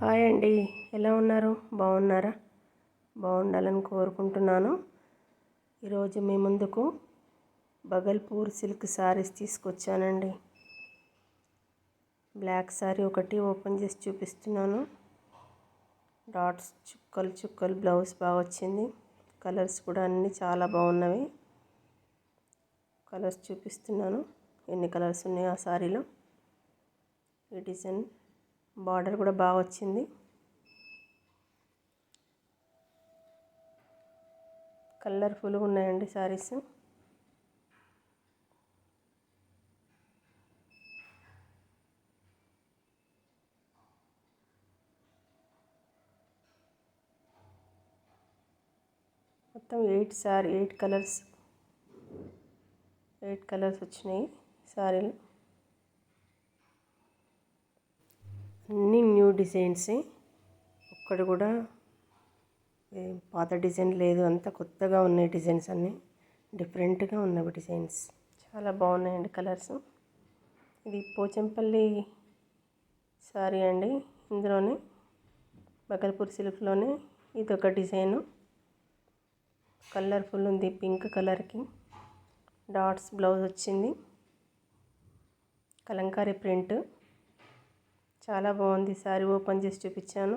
Hi అండి. ఎలా ఉన్నారు? బాగున్నారా? బాగుండాలని కోరుకుంటున్నాను. ఈరోజు మీ ముందుకు బగల్పూర్ సిల్క్ శారీస్ తీసుకొచ్చానండి. బ్లాక్ శారీ ఒకటి ఓపెన్ చేసి చూపిస్తున్నాను. డాట్స్ చుక్కలు చుక్కలు బ్లౌజ్ బాగా వచ్చింది. కలర్స్ కూడా అన్నీ చాలా బాగున్నవి. కలర్స్ చూపిస్తున్నాను. ఎన్ని కలర్స్ ఉన్నాయో ఆ శారీలో ఈ డిజైన్ బార్డర్ కూడా బాగా వచ్చింది. కలర్ఫుల్గా ఉన్నాయండి శారీస్. మొత్తం eight sorry eight colours eight colours వచ్చినాయి శారీలు అన్నీ న్యూ డిజైన్సే. ఒక్కడు కూడా పాత డిజైన్ లేదు. అంతా కొత్తగా ఉన్నాయి డిజైన్స్ అన్నీ. డిఫరెంట్గా ఉన్నవి డిజైన్స్. చాలా బాగున్నాయండి కలర్స్. ఇది పోచంపల్లి సారీ అండి ఇందులోనే. బగల్పూర్ సిల్క్లోనే. ఇది ఒక డిజైను. కలర్ఫుల్ ఉంది పింక్ కలర్కి. డాట్స్ బ్లౌజ్ వచ్చింది. కలంకారీ ప్రింట్. చాలా బాగుంది సారీ ఓపెన్ చేసి చూపించాను.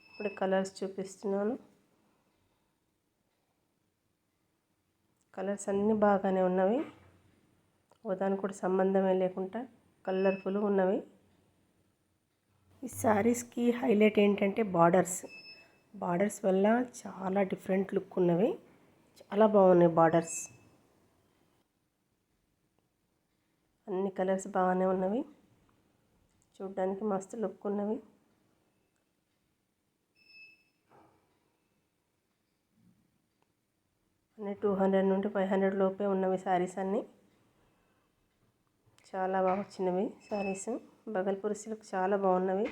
ఇప్పుడు కలర్స్ చూపిస్తున్నాను. కలర్స్ అన్నీ బాగానే ఉన్నవి. దానికి కూడా సంబంధమే లేకుండా కలర్ఫుల్ ఉన్నవి. ఈ శారీస్కి హైలైట్ ఏంటంటే బార్డర్స్. బార్డర్స్ వల్ల చాలా డిఫరెంట్ లుక్ ఉన్నవి. చాలా బాగున్నాయి బార్డర్స్. అన్ని కలర్స్ బాగానే ఉన్నవి. చూడ్డానికి మస్తు లుక్ ఉన్నవి అన్నీ టూ హండ్రెడ్ నుండి ఫైవ్ హండ్రెడ్ లోపే ఉన్నవి శారీస్ అన్నీ. చాలా బాగా వచ్చినవి శారీస్. బగల్పూర్ సిల్క్ చాలా బాగున్నవి.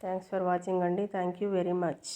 థ్యాంక్స్ ఫర్ వాచింగ్ అండి. Thank you very much.